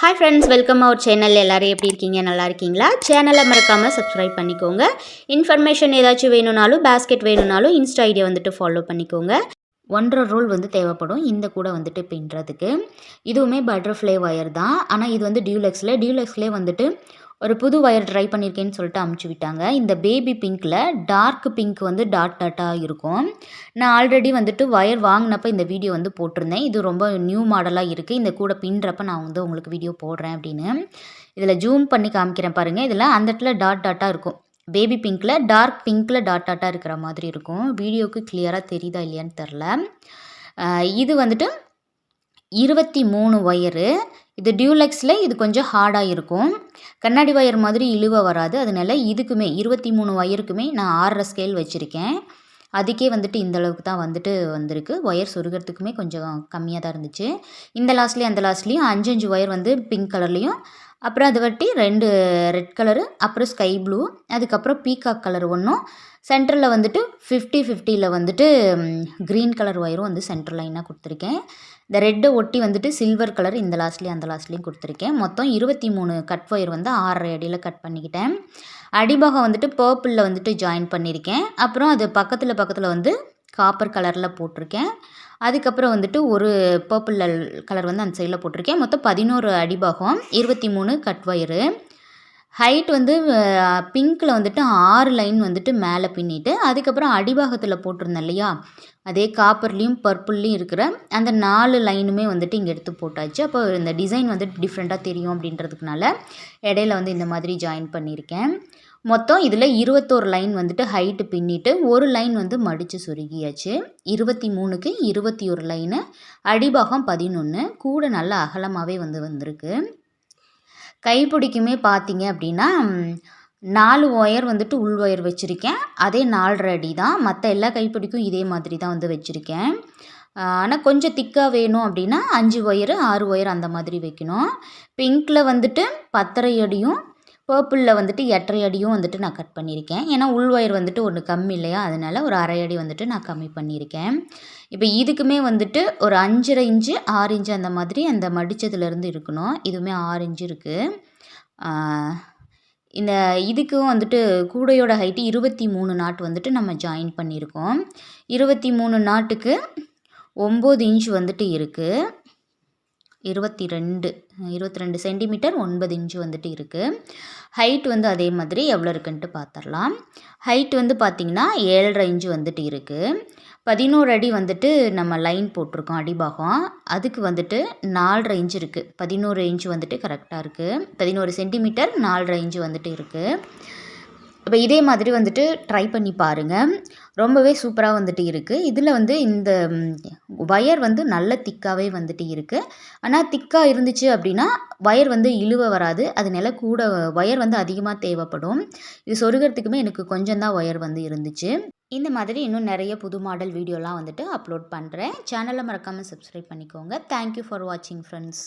Hi friends welcome our channel எல்லோரும் எப்படி இருக்கீங்க? நல்லா இருக்கீங்களா? சேனலை மறக்காமல் சப்ஸ்கிரைப் பண்ணிக்கோங்க. இன்ஃபர்மேஷன் ஏதாச்சும் வேணும்னாலும் பேஸ்கெட் வேணும்னாலும் இன்ஸ்டா ஐடியா வந்துட்டு ஃபாலோ பண்ணிக்கோங்க. ஒன்றரை ரோல் வந்து தேவைப்படும். இந்த கூட வந்துட்டு பின்னுறதுக்கு இதுவுமே பட்டர்ஃப்ளை ஒயர் தான். ஆனால் இது வந்து டியூலெக்ஸில் டியூலெக்ஸ்லேயே வந்துட்டு ஒரு புது ஒயர் ட்ரை பண்ணியிருக்கேன்னு சொல்லிட்டு அமுச்சு விட்டாங்க. இந்த பேபி பிங்க்கில் டார்க் பிங்க் வந்து டாட் டாட்டாக இருக்கும். நான் ஆல்ரெடி வந்துட்டு ஒயர் வாங்கினப்ப இந்த வீடியோ வந்து போட்டிருந்தேன். இது ரொம்ப நியூ மாடலாக இருக்குது இந்த கூட பின்றப்ப நான் வந்து உங்களுக்கு வீடியோ போடுறேன் அப்படின்னு. இதில் ஜூம் பண்ணி காமிக்கிறேன் பாருங்கள் இதில் அந்த இடத்துல டாட் டாட்டாக இருக்கும். பேபி பிங்க்கில் டார்க் பிங்க்கில் டாட் டாட்டாக இருக்கிற மாதிரி இருக்கும். வீடியோவுக்கு கிளியராக தெரியுதா இல்லையான்னு தெரில இது வந்துட்டு இருபத்தி மூணு ஒயரு. இது டியூலெக்ஸில் இது கொஞ்சம் ஹார்டாக இருக்கும். கண்ணாடி ஒயர் மாதிரி இழுவ வராது. அதனால இதுக்குமே இருபத்தி மூணு ஒயருக்குமே நான் ஆறரை ஸ்கேல் வச்சுருக்கேன். அதுக்கே வந்துட்டு இந்த அளவுக்கு தான் வந்துட்டு வந்திருக்கு. ஒயர் சொருகிறதுக்குமே கொஞ்சம் கம்மியாக தான் இருந்துச்சு. இந்த லாஸ்ட்லேயும் அந்த லாஸ்ட்லேயும் அஞ்சு அஞ்சு ஒயர் வந்து பிங்க் கலர்லேயும் அப்புறம் அதை வட்டி ரெண்டு ரெட் கலரு அப்புறம் ஸ்கை ப்ளூ அதுக்கப்புறம் பீகாக் கலர் ஒன்றும் சென்டரில் வந்துட்டு ஃபிஃப்டி ஃபிஃப்டியில் வந்துட்டு க்ரீன் கலர் ஒயரும் வந்து சென்டர் லைனாக கொடுத்துருக்கேன். இந்த ரெட்டை ஒட்டி வந்துட்டு சில்வர் கலர் இந்த லாஸ்ட்லேயும் அந்த லாஸ்ட்லேயும் கொடுத்துருக்கேன். மொத்தம் இருபத்தி மூணு கட் ஒயர் வந்து ஆறரை அடியில் கட் பண்ணிக்கிட்டேன். அடிபாகம் வந்துட்டு பர்பிளில் வந்துட்டு ஜாயின் பண்ணியிருக்கேன் அப்புறம் அது பக்கத்தில் பக்கத்தில் வந்து காப்பர் கலரில் போட்டிருக்கேன். அதுக்கப்புறம் வந்துட்டு ஒரு பர்பிள் கலர் வந்து அந்த சைடில் போட்டிருக்கேன். மொத்தம் பதினோரு அடிபாகம் இருபத்தி மூணு கட் ஒயரு ஹைட் வந்து பிங்க்கில் வந்துட்டு ஆறு லைன் வந்துட்டு மேலே பின்னிட்டு அதுக்கப்புறம் அடிபாகத்தில் போட்டிருந்தேன் இல்லையா? அதே காப்பர்லேயும் பர்பிள்லேயும் இருக்கிற அந்த நாலு லைனுமே வந்துட்டு இங்கே எடுத்து போட்டாச்சு. அப்போ இந்த டிசைன் வந்து டிஃப்ரெண்ட்டாக தெரியும் அப்படின்றதுக்குனால இடையில வந்து இந்த மாதிரி ஜாயின் பண்ணியிருக்கேன். மொத்தம் இதில் இருபத்தோரு லைன் வந்துட்டு ஹைட்டு பின்னிட்டு ஒரு லைன் வந்து மடித்து சுருகியாச்சு இருபத்தி மூணுக்கு இருபத்தி ஒரு லைனு அடிபாகம் பதினொன்று கூட நல்லா அகலமாகவே வந்து வந்திருக்கு. கைப்பிடிக்குமே பார்த்தீங்க அப்படின்னா நாலு ஒயர் வந்துட்டு உள் ஒயர் வச்சுருக்கேன். அதே நாலரை அடி தான். மற்ற எல்லா கைப்பிடிக்கும் இதே மாதிரி தான் வந்து வச்சுருக்கேன். ஆனால் கொஞ்சம் திக்காக வேணும் அப்படின்னா அஞ்சு ஒயரு ஆறு ஒயர் அந்த மாதிரி வைக்கணும். பிங்க்கில் வந்துட்டு பத்தரை அடியும் பர்பிளில் வந்துட்டு எட்டரை அடியும் வந்துட்டு நான் கட் பண்ணியிருக்கேன் ஏன்னா உள் ஒயர் வந்துட்டு ஒன்று கம்மி இல்லையா? அதனால் ஒரு அரை அடி வந்துட்டு நான் கம்மி பண்ணியிருக்கேன் இப்போ இதுக்குமே வந்துட்டு ஒரு அஞ்சரை இன்ச்சு ஆறு இன்ச்சு அந்த மாதிரி அந்த மடித்ததுலேருந்து இருக்கணும். இதுவுமே ஆறு இன்ச்சு இருக்குது இந்த இதுக்கும் வந்துட்டு கூடையோட ஹைட்டு இருபத்தி மூணு நாட்டு வந்துட்டு நம்ம ஜாயின் பண்ணியிருக்கோம் இருபத்தி மூணு நாட்டுக்கு ஒம்பது இன்ச் வந்துட்டு இருக்குது இருபத்தி ரெண்டு இருபத்தி ரெண்டு சென்டிமீட்டர் ஒன்பது இன்ச்சு வந்துட்டு இருக்குது ஹைட் வந்து அதே மாதிரி எவ்வளோ இருக்குன்ட்டு பார்த்துடலாம் ஹைட் வந்து பார்த்திங்கன்னா ஏழரை இன்ச்சு வந்துட்டு இருக்குது பதினோரு அடி வந்துட்டு நம்ம லைன் போட்டிருக்கோம் அடிபாகம். அதுக்கு வந்துட்டு நாலரை இன்ச்சு இருக்குது பதினோரு இன்ச்சு வந்துட்டு கரெக்டாக இருக்குது பதினோரு சென்டிமீட்டர் நாலரை இன்ச்சு வந்துட்டு இருக்குது இப்போ இதே மாதிரி வந்துட்டு ட்ரை பண்ணி பாருங்கள் ரொம்பவே சூப்பராக வந்துட்டு இருக்குது இதில் வந்து இந்த ஒயர் வந்து நல்ல திக்காகவே வந்துட்டு இருக்குது ஆனால் திக்காக இருந்துச்சு அப்படின்னா ஒயர் வந்து இழுவ வராது. அதனால கூட ஒயர் வந்து அதிகமாக தேவைப்படும். இது சொருகிறதுக்குமே எனக்கு கொஞ்சம் தான் ஒயர் வந்து இருந்துச்சு. இந்த மாதிரி இன்னும் நிறைய புது மாடல் வீடியோலாம் வந்துட்டு அப்லோட் பண்ணுறேன் சேனலை மறக்காமல் சப்ஸ்கிரைப் பண்ணிக்கோங்க. தேங்க்யூ ஃபார் வாட்சிங் ஃப்ரெண்ட்ஸ்